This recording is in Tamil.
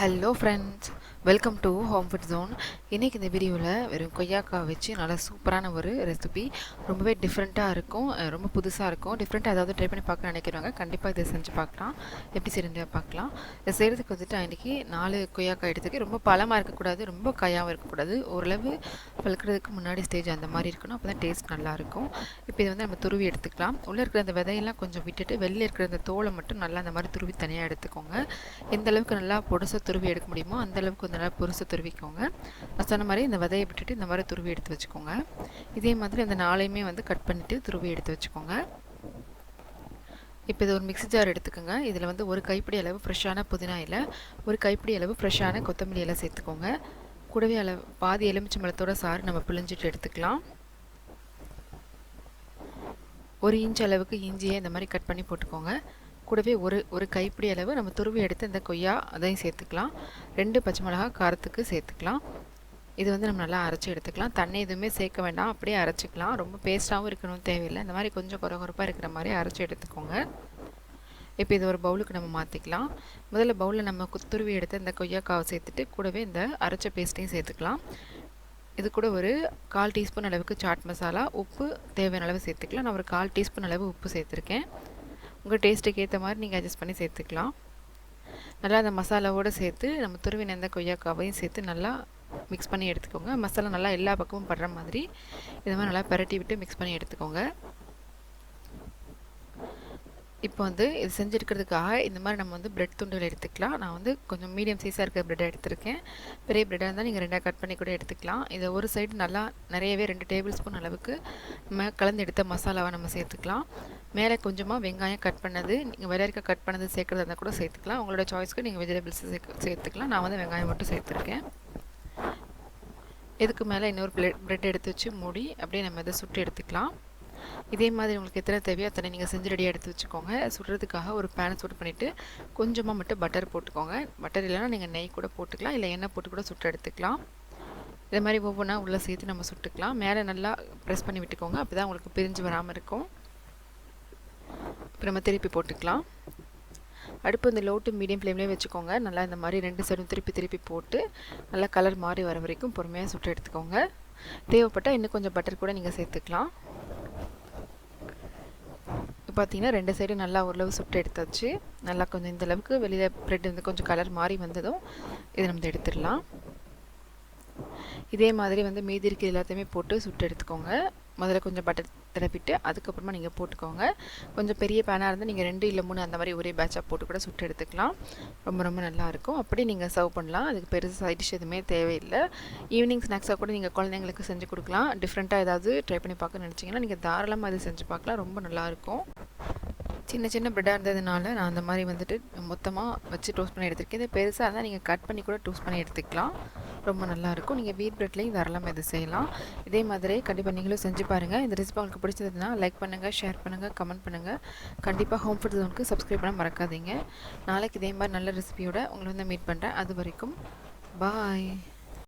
hello friends. Welcome to home food zone இன்றைக்கி இந்த வீடியோவில் வெறும் கொய்யாக்காய் வச்சு நல்லா சூப்பரான ஒரு ரெசிபி ரொம்பவே டிஃப்ரெண்ட்டாக இருக்கும். ரொம்ப புதுசாக இருக்கும். டிஃப்ரெண்ட்டாக ஏதாவது ட்ரை பண்ணி பார்க்க நினைக்கிறவங்க கண்டிப்பாக இதை செஞ்சு பார்க்கலாம். எப்படி செய்யறது பார்க்கலாம். இதை செய்கிறதுக்கு வந்துட்டு இன்றைக்கி நாலு கொய்யாக்காய் எடுத்துக்கு ரொம்ப பழமாக இருக்கக்கூடாது ரொம்ப காயாகவும் இருக்கக்கூடாது. ஓரளவு பழுக்கிறதுக்கு முன்னாடி ஸ்டேஜ் அந்த மாதிரி இருக்கணும். அப்போ தான் டேஸ்ட் நல்லாயிருக்கும் இப்போ இதை வந்து நம்ம துருவி எடுத்துக்கலாம். உள்ளே இருக்கிற அந்த விதையெல்லாம் கொஞ்சம் விட்டுட்டு வெளியில் இருக்கிற அந்த தோலை மட்டும் நல்லா அந்த மாதிரி துருவி தனியாக எடுத்துக்கோங்க. எந்த அளவுக்கு நல்லா பொடுசாக துருவி எடுக்க முடியுமோ அந்த கொஞ்சம் நல்லா பொருசு துருவிக்கோங்க. நான் சொன்ன மாதிரி இந்த விதையை விட்டுட்டு இந்த மாதிரி துருவி எடுத்து வச்சுக்கோங்க. இதே மாதிரி அந்த நாளையுமே வந்து கட் பண்ணிவிட்டு துருவி எடுத்து வச்சுக்கோங்க. இப்போ இது ஒரு மிக்ஸி ஜார் எடுத்துக்கோங்க. இதில் வந்து ஒரு கைப்பிடி அளவு ஃப்ரெஷ்ஷான புதினா இலை ஒரு கைப்பிடி அளவு ஃப்ரெஷ்ஷான கொத்தமல்லி இலை சேர்த்துக்கோங்க. கூடவே அளவு பாதி எலுமிச்சம்பழத்தோட சாறு நம்ம பிழிஞ்சிட்டு எடுத்துக்கலாம். ஒரு இன்ச் அளவுக்கு இஞ்சியை இந்த மாதிரி கட் பண்ணி போட்டுக்கோங்க. கூடவே ஒரு ஒரு கைப்பிடி அளவு நம்ம துருவி எடுத்து இந்த கொய்யா அதையும் சேர்த்துக்கலாம். ரெண்டு பச்சை மிளகா காரத்துக்கு சேர்த்துக்கலாம். இது வந்து நம்ம நல்லா அரைச்சி எடுத்துக்கலாம். தண்ணி எதுவுமே சேர்க்க வேண்டாம். அப்படியே அரைச்சிக்கலாம். ரொம்ப பேஸ்ட்டாகவும் இருக்கணும் தேவையில்லை. இந்த மாதிரி கொஞ்சம் குறகுறப்பாக இருக்கிற மாதிரி அரைச்சி எடுத்துக்கோங்க. இப்போ இது ஒரு பவுலுக்கு நம்ம மாற்றிக்கலாம் முதல்ல பவுலில் நம்ம துருவி எடுத்து இந்த கொய்யாக்காவை சேர்த்துட்டு கூடவே இந்த அரைச்ச பேஸ்ட்டையும் சேர்த்துக்கலாம். இது கூட ஒரு கால் டீஸ்பூன் அளவுக்கு சாட் மசாலா உப்பு தேவையான அளவு சேர்த்துக்கலாம். நான் ஒரு கால் டீஸ்பூன் அளவு உப்பு சேர்த்துருக்கேன். உங்கள் டேஸ்ட்டுக்கு ஏற்ற மாதிரி நீங்கள் அட்ஜஸ்ட் பண்ணி சேர்த்துக்கலாம். நல்லா அந்த மசாலாவோடு சேர்த்து நம்ம துருவின எந்த கொய்யாக்காவையும் சேர்த்து நல்லா மிக்ஸ் பண்ணி எடுத்துக்கோங்க. மசாலா நல்லா எல்லா பக்கமும் படுற மாதிரி இது மாதிரி நல்லா பரட்டி விட்டு மிக்ஸ் பண்ணி எடுத்துக்கோங்க. இப்போ வந்து இது செஞ்சுருக்கிறதுக்காக இந்த மாதிரி நம்ம வந்து பிரெட் துண்டுகள் எடுத்துக்கலாம். நான் வந்து கொஞ்சம் மீடியம் சைஸாக இருக்கிற ப்ரெட்டை எடுத்திருக்கேன். பெரிய ப்ரெட்டாக இருந்தால் நீங்கள் ரெண்டாக கட் பண்ணி கூட எடுத்துக்கலாம். இதை ஒரு சைடு நல்லா நிறையவே ரெண்டு டேபிள் ஸ்பூன் அளவுக்கு நம்ம கலந்து எடுத்த மசாலாவை நம்ம சேர்த்துக்கலாம். மேலே கொஞ்சமாக வெங்காயம் கட் பண்ணது நீங்கள் வெள்ளரிக்காய் கட் பண்ணது சேர்க்குறதா இருந்தால் கூட சேர்த்துக்கலாம். உங்களோட சாய்ஸ்க்கு நீங்கள் வெஜிடபிள்ஸ் சேர்க்க சேர்த்துக்கலாம். நான் வந்து வெங்காயம் மட்டும் சேர்த்துருக்கேன். இதுக்கு மேலே இன்னொரு பிளேட் ப்ரெட் எடுத்து வச்சு மூடி அப்படியே நம்ம இதை சுட்டு எடுத்துக்கலாம். இதே மாதிரி உங்களுக்கு எத்தனை தேவையோ அத்தனை நீங்கள் செஞ்சு ரெடியாக எடுத்து வச்சுக்கோங்க. சுடுறதுக்காக ஒரு பேனை சூட் பண்ணிவிட்டு கொஞ்சமாக மட்டும் பட்டர் போட்டுக்கோங்க. பட்டர் இல்லைனா நீங்கள் நெய் கூட போட்டுக்கலாம். இல்லை எண்ணெய் போட்டு கூட சுட்டு எடுத்துக்கலாம். இதே மாதிரி ஒவ்வொன்றா உள்ளே சேர்த்து நம்ம சுட்டுக்கலாம். மேலே நல்லா ப்ரெஸ் பண்ணி விட்டுக்கோங்க. அப்போ தான் உங்களுக்கு பிரிஞ்சு வராமல் இருக்கும். இப்போ நம்ம திருப்பி போட்டுக்கலாம். அடுப்பு இந்த லோ டு மீடியம் ஃப்ளேம்லேயே வச்சுக்கோங்க. நல்லா இந்த மாதிரி ரெண்டு சைடும் திருப்பி திருப்பி போட்டு நல்லா கலர் மாறி வர வரைக்கும் பொறுமையாக சுட்டு எடுத்துக்கோங்க. தேவைப்பட்டால் இன்னும் கொஞ்சம் பட்டர் கூட நீங்கள் சேர்த்துக்கலாம். இப்போ பார்த்தீங்கன்னா ரெண்டு சைடும் நல்லா ஓரளவு சுட்டு எடுத்தாச்சு. நல்லா கொஞ்சம் இந்த அளவுக்கு வெளியில் ப்ரெட் வந்து கொஞ்சம் கலர் மாறி வந்ததும் இதை நம்ம எடுத்துடலாம். இதே மாதிரி வந்து மீதி இருக்கிற எல்லாத்தையுமே போட்டு சுட்டு எடுத்துக்கோங்க. முதல்ல கொஞ்சம் பட்டர் திரப்பிட்டு அதுக்கப்புறமா நீங்கள் போட்டுக்கோங்க. கொஞ்சம் பெரிய பேனாக இருந்தால் நீங்கள் ரெண்டு இல்லை மூணு அந்த மாதிரி ஒரே பேட்சாக போட்டு கூட சுட்டு எடுத்துக்கலாம். ரொம்ப ரொம்ப நல்லாயிருக்கும் அப்படி நீங்கள் சர்வ் பண்ணலாம். அதுக்கு பெருசு சைட் டிஷ் எதுவுமே தேவையில்லை. ஈவினிங் ஸ்நாக்ஸாக கூட நீங்கள் குழந்தைங்களுக்கு செஞ்சு கொடுக்கலாம். டிஃப்ரெண்ட்டாக ஏதாவது ட்ரை பண்ணி பார்க்க நினச்சிங்கன்னா நீங்கள் தாராளமாக அது செஞ்சு பார்க்கலாம். ரொம்ப நல்லாயிருக்கும் சின்ன சின்ன ப்ரெட்டாக இருந்ததுனால நான் அந்த மாதிரி வந்துட்டு மொத்தமாக வச்சு டோஸ்ட் பண்ணி எடுத்துருக்கேன். இது பெருசாக இருந்தால் நீங்கள் கட் பண்ணி கூட டோஸ்ட் பண்ணி எடுத்துக்கலாம். ரொம்ப நல்லாயிருக்கும் நீங்கள் வீட் பிரெட்லேயும் தாராளமாக இது செய்யலாம். இதே மாதிரி கண்டிப்பாக நீங்களும் செஞ்சு பாருங்கள் இந்த ரெசிபி உங்களுக்கு பிடிச்சதுன்னா லைக் பண்ணுங்கள் ஷேர் பண்ணுங்கள் கமெண்ட் பண்ணுங்கள் கண்டிப்பாக ஹோம் ஃபுட் ஜோனுக்கு சப்ஸ்கிரைப் பண்ண மறக்காதீங்க. நாளைக்கு இதே மாதிரி நல்ல ரெசிபியோட உங்களை வந்து மீட் பண்ணுறேன் அது வரைக்கும் பாய்